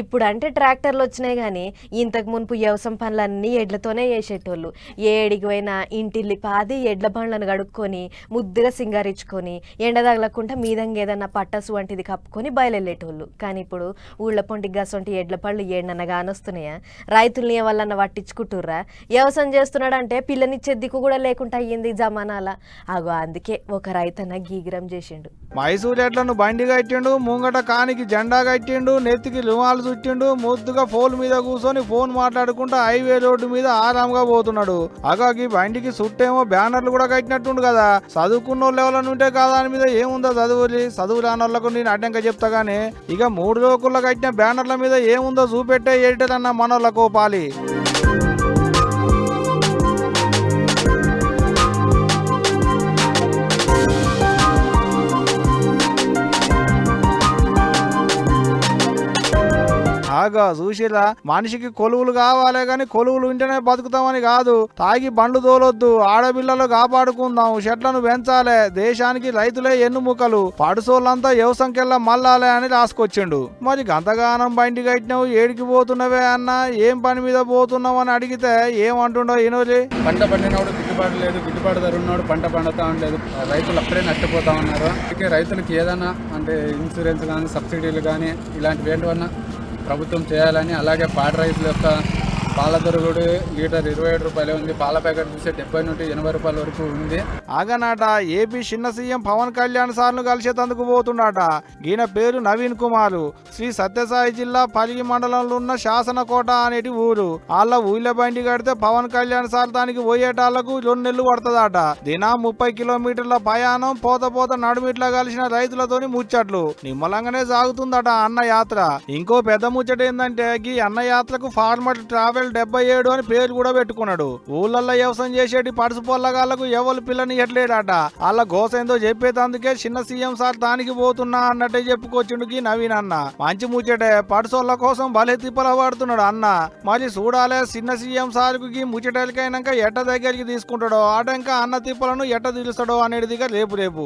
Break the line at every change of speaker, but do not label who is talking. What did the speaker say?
ఇప్పుడు అంటే ట్రాక్టర్లు వచ్చినాయి కానీ ఇంతకు మునుపు వ్యవసాయం పనులన్నీ ఎడ్లతోనే చేసేటోళ్ళు. ఏడికి పోయినా ఇంటిల్లి పాది ఎడ్ల బండ్లను కడుక్కొని ముద్దుగా సింగారించుకొని ఎండ తగలకుండా మీదంగా ఏదన్నా పట్టసు వంటిది కప్పుకొని బయలుదేరేటోళ్ళు. కానీ ఇప్పుడు ఊళ్ళ పొంటి గసొంటి ఎడ్ల పళ్ళు ఏడనన్నా కానొస్తున్నాయా రైతుల్ని ఎవరన్నా పట్టించుకుంటుర్రా? వ్యవసాయం చేస్తున్నాడంటే పిల్లనిచ్చే దిక్కు కూడా లేకుండా అయ్యింది జమానాల. అగో అందుకే ఒక రైతన్న గీగ్రం చేసిండు.
మైసూర్ ఎడ్లను బండి కట్టిండు ముంగట కానికి జెండా కట్టిండు నెత్తికి రుమాలు చుట్టిండు ముద్దుగా ఫోన్ మీద కూర్చొని ఫోన్ మాట్లాడుకుంటూ హైవే రోడ్డు మీద ఆరాంగా పోతున్నాడు. అగాకి బండికి చుట్టేమో బ్యానర్లు కూడా కట్టినట్టుండు కదా. చదువుకున్న వాళ్ళు ఎవరైనా ఉంటే కాదా దాని మీద ఏముందో చదువులి. చదువు రాని వాళ్ళకు నేను అడ్డంగా చెప్తా గానీ ఇక మూడు రోజుల్లో కట్టిన బ్యానర్ల మీద ఏముందో చూపెట్టే ఎడిటర్ మనోళ్ళ కోపాలి. ఆగా చూసిరా. మనిషికి కొలువులు కావాలే కానీ కొలువులు ఉంటేనే బతుకుతామని కాదు. తాగి బండ్లు తోలొద్దు. ఆడపిల్లలు కాపాడుకుందాం. చెట్లను పెంచాలే. దేశానికి రైతులే ఎన్నుముకలు. పడుసోళ్ళంతా వ్యవసంకెల్లా మల్లాలే అని రాసుకొచ్చిండు. మరి గంతగానం బండి కట్టినావు ఏడికి పోతున్నవే అన్న? ఏం పని మీద పోతున్నావు అని అడిగితే ఏమంటుండో ఈనోలి
పంట పండినప్పుడు గిట్టుబాటు లేదు. గిట్టుబాటు ధర ఉన్నాడు పంట పండుతా ఉండలేదు రైతులు అప్పుడే నష్టపోతా ఉన్నారు. అందుకే రైతులకి ఏదైనా అంటే ఇన్సూరెన్స్ కానీ సబ్సిడీలు కానీ ఇలాంటివి ఏంటివన్నా ప్రభుత్వం చేయాలని అలాగే పాడి రైతుల యొక్క పాల ధర కూడా లీటర్ ఇరవై ఏడు రూపాయలే ఉంది. పాల ప్యాకెట్ చూస్తే డెబ్బై నుండి ఎనభై రూపాయల వరకు ఉంది.
ఆగనాట ఏపీ చిన్న సీఎం పవన్ కళ్యాణ్ సార్ను కలిసేందుకు పోతున్నాట. ఈయన పేరు నవీన్ కుమార్. శ్రీ సత్యసాయి జిల్లా పలిగి మండలంలో ఉన్న శాసనకోట అనేటి ఊరు. వాళ్ళ ఊళ్ళ బండి కడితే పవన్ కళ్యాణ్ సార్ దానికి పోయేటాళ్ళకు రెండు నెలలు పడుతుందట. దినా ముప్పై కిలోమీటర్ల ప్రయాణం పోత పోత నడుమిట్లా కలిసిన రైతులతోని ముచ్చట్లు. నిమ్మలంగానే సాగుతుందట అన్న యాత్ర. ఇంకో పెద్ద ముచ్చట ఏంటంటే ఈ అన్న యాత్రకు ఫార్మర్ ట్రావెల్ డెబ్బై ఏడు అని పేరు కూడా పెట్టుకున్నాడు. ఊళ్ళల్లో వ్యవసాయం చేసేటి పడుసు పొల్లగాళ్ళకు ఎవరు పిల్లని ఎట్లేడాట వాళ్ళ గోస ఏందో చెప్పేదందుకే చిన్న సీఎం సార్ తానికి పోతున్నా అన్నట్టే చెప్పుకొచ్చిండు నవీన్ అన్న. మంచి ముచ్చటే పడుసోళ్ళ కోసం భలే తిప్పల పడుతున్నాడు అన్న. మరి చూడాలే చిన్న సీఎం సార్కు ఈ ముచ్చటలకైనాక ఎట్ట దగ్గరికి తీసుకుంటాడో ఆటంక అన్న తిప్పలను ఎట్ట తీరుస్తాడో అనేటిదిగా రేపు రేపు.